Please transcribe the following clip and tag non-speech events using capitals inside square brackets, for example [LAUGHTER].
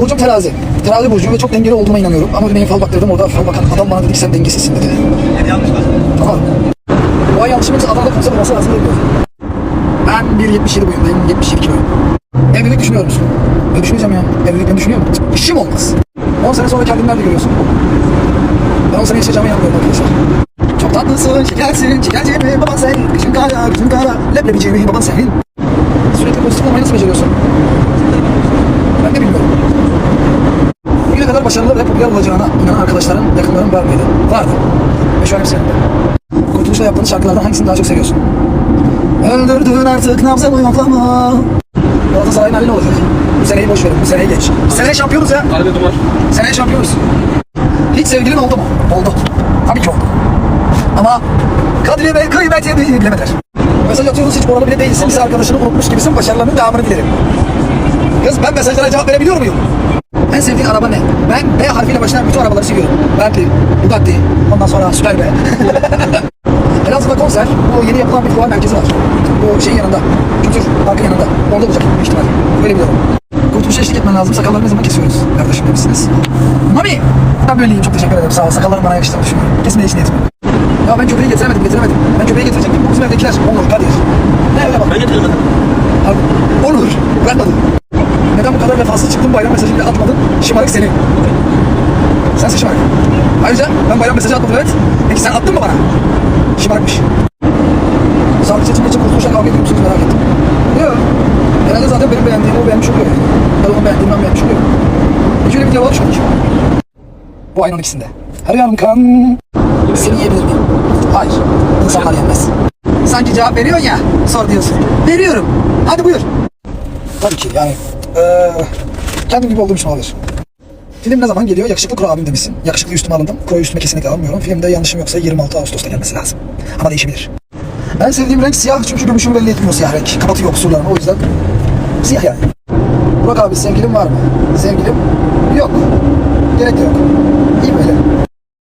Burcum terazi. Terazi burcuyum ve çok dengeli olduğuma inanıyorum. Ama benim fal baktırdım orada fal bakan adam bana dedi ki sen dengesizsin dedi. Tamam. Bu ay yanlışımız Adana'da konser olması lazım biliyorum. Ben 1.77 boyundayım, 72 kiloyum. Evlilik düşünüyor musun? Ben düşüneceğim ya. Evlilik ben düşünüyor musun? İşim olmaz. 10 sene sonra kendini nerede görüyorsun? Ben 10 sene yaşayacağıma inanmıyorum arkadaşlar. Çok tatlısın, şekersin, şekerci mi baban sen? Kışın kara, kışın kara, leblebici mi baban senin? Sürekli pozitif olmayı nasıl beceriyorsun? Ben de bilmiyorum. Bugüne kadar başarılı ve popüler olacağına inanan arkadaşların, yakınların var mıydı? Vardı. Ve şu an hepsi yanımda. Kurtuluş'la yaptığınız şarkılardan hangisini daha çok seviyorsun? Öldürdün artık nabzımı yoklama. Galatasaray'ın hali ne olacak? Bu seneyi boş verin, bu seneyi geç. Bu seneye şampiyonuz ya. Harbi duvar. Seneye şampiyonuz. Hiç sevgilin oldu mu? Oldu. Tabii ki oldu. Ama kadri ve kıymetini bilemediler. Mesaj atıyoruz hiç oralı bile değilsin. Lise arkadaşını unutmuş gibisin. Başarılarının devamını dilerim. Kız ben mesajlara cevap verebiliyor muyum? En sevdiğin araba ne? Ben B harfiyle başlayan bütün arabaları seviyorum. Bentley, Bugatti, ondan sonra Super B. [LAUGHS] Elazığ'da konser, bu yeni yapılan bir fuar merkezi var. Bu şeyin yanında, kültür parkın yanında. Orada olacak büyük ihtimal. Öyle biliyorum. Kurtuluşa eşlik etmen lazım. Sakalları ne zaman kesiyoruz? Kardeşim demişsiniz. Mami! Ben böyleyim. Çok teşekkür ederim. Sağ ol. Sakallarım bana yakıştığını düşünüyorum. Kesmeye hiç niyetim. Ya ben köpeği getiremedim, getiremedim. Ben köpeği getirecektim. Bizim evdekiler. Olur, Kadir. Ne öyle bak. Ben getirmedim. Abi, olur. Bırakmadın. Vefasız çıktın bayram mesajı bile atmadın? Şımarık seni. Sensin şımarık. Ayrıca ben bayram mesajı atmadım evet. Peki sen attın mı bana? Şımarıkmış. Sabit seçim için kurtuluşa kavga ediyor musunuz merak ettim. Yok. Genelde zaten benim beğendiğim o beğenmiş oluyor. Ya da onun beğendiğim ben beğenmiş oluyorum. Hiç öyle bir diyalog yok. Bu aynı ikisinde. Her yanım kan. Seni yiyebilir miyim? Hayır. İnsanlar yenmez. Sanki cevap veriyorsun ya. Sor diyorsun. Veriyorum. Hadi buyur. Tabii ki yani. Eee kendim gibi olduğum için olabilir. Film ne zaman geliyor? Yakışıklı Kuro abim demişsin. Yakışıklı üstüme alındım. Kuro'yu üstüme kesinlikle almıyorum. Filmde yanlışım yoksa 26 Ağustos'ta gelmesi lazım. Ama değişebilir. En sevdiğim renk siyah çünkü gümüşümü belli etmiyor siyah renk. Kapatıyor kusurlarımı o yüzden. Siyah yani. Burak abi sevgilin var mı? Sevgilim yok. Gerek de yok. İyi böyle.